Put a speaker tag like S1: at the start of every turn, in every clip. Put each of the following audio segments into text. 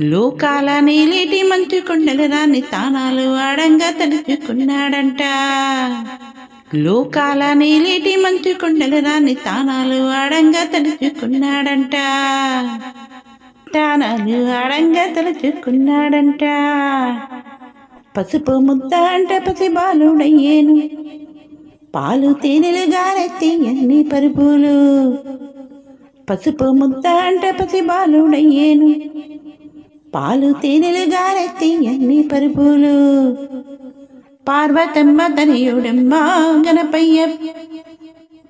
S1: లోకాల నీలేటి మంచు కొండలు దాన్ని తానాలు ఆడంగా తలుచుకున్నాడంట. లోకాల నీలేటి మంచు కొండలు దాన్ని తానాలు ఆడంగా తలుచుకున్నాడంట. తానాలు ఆడంగా తలుచుకున్నాడంట. పసుపు ముద్ద అంట పసి బాలుడయ్యేను. పాలు తేనెలు గారెత్తి అన్ని పరుపులు. పసుపు ముద్ద అంట పసి బాలుడయ్యేను. పాలు తేనెలు గారెత్తి అన్ని పరుపులు పార్వతమ్మ తనయుడమ్మ గణపయ్య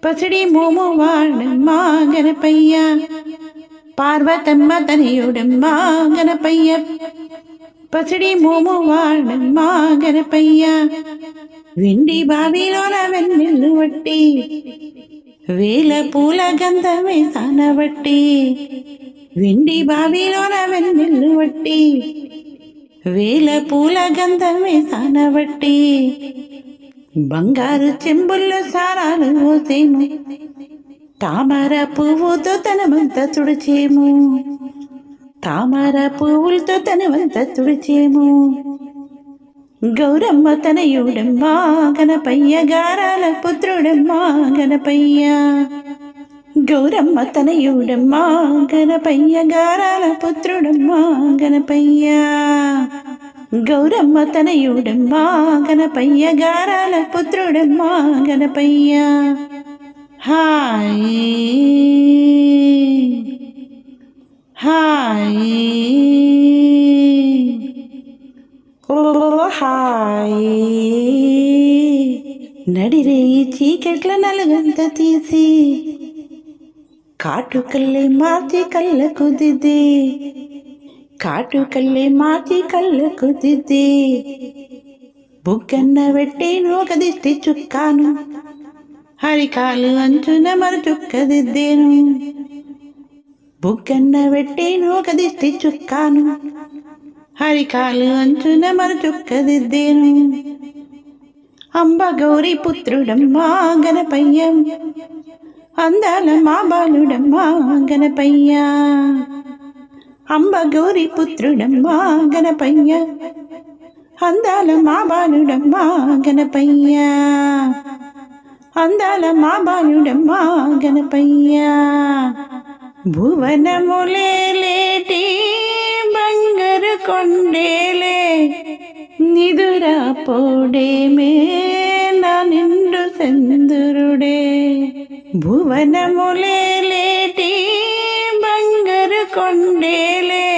S1: పసిడి మోము వాడమ్మ గణపయ్య పార్వతమ్మ తనయుడమ్మ గణపయ్య పసిడి మోము వాడమ్మ గణపయ్య వెండి బావిలోన వెన్నెల్లు వట్టి వేల పూల గంధమే సానబట్టి వెండి బావిలోన వెన్నెల్లు వట్టి వేల పూల గంధమే సానబట్టి బంగారు చెంబుల్లో సారాలు పోసేము తామర పువ్వుతో తనమంతా తుడిచేము తామర పువ్వులతో తనమంతా తుడిచేము. గౌరమ్మ తనయుడమ్మ గణపయ్య గారాల పుత్రుడమ్మా గణపయ్య గౌరమ్మ తనయుడమ్మా గణపయ్య గారాల పుత్రుడమ్మా గణపయ్య. గౌరమ్మ తనయుడమ్మా గణపయ్య గారాల పుత్రుడమ్మా గణపయ్య. హాయ్. హాయ్. హాయ్. నడిరే ఈ చీకట్ల నలుగంత తీసి కాటుకల్లే మార్చి కళ్ళకు దిద్ది కాటుకల్లే మార్చి కళ్ళకు దిద్ది బుగ్గన్న పెట్టి ఒక దిష్టి చుక్కాను హరికాలు అంచున మరు చుక్క దిద్దేను బుగ్గన్న పెట్టి ఒక దిష్టి చుక్కాను హరికాలు అంచున మరు చుక్క దిద్దేను అంబ గౌరీ పుత్రుడమ్మా గణపయ్య అందాల మా బాలుడమ్మా గణపయ్య అంబ గౌరీ పుత్రుడమ్మా గణపయ్య అందాల మా బాలుడమ్మా గణపయ్య అందాల మా బాలుడమ్మా గణపయ్య భువనములేటి బంగారు కొండేలే నిదురా పోడేమే నా నిండు ഭുവനമുലേലേ ടീ ബംഗർ കൊണ്ടേലേ.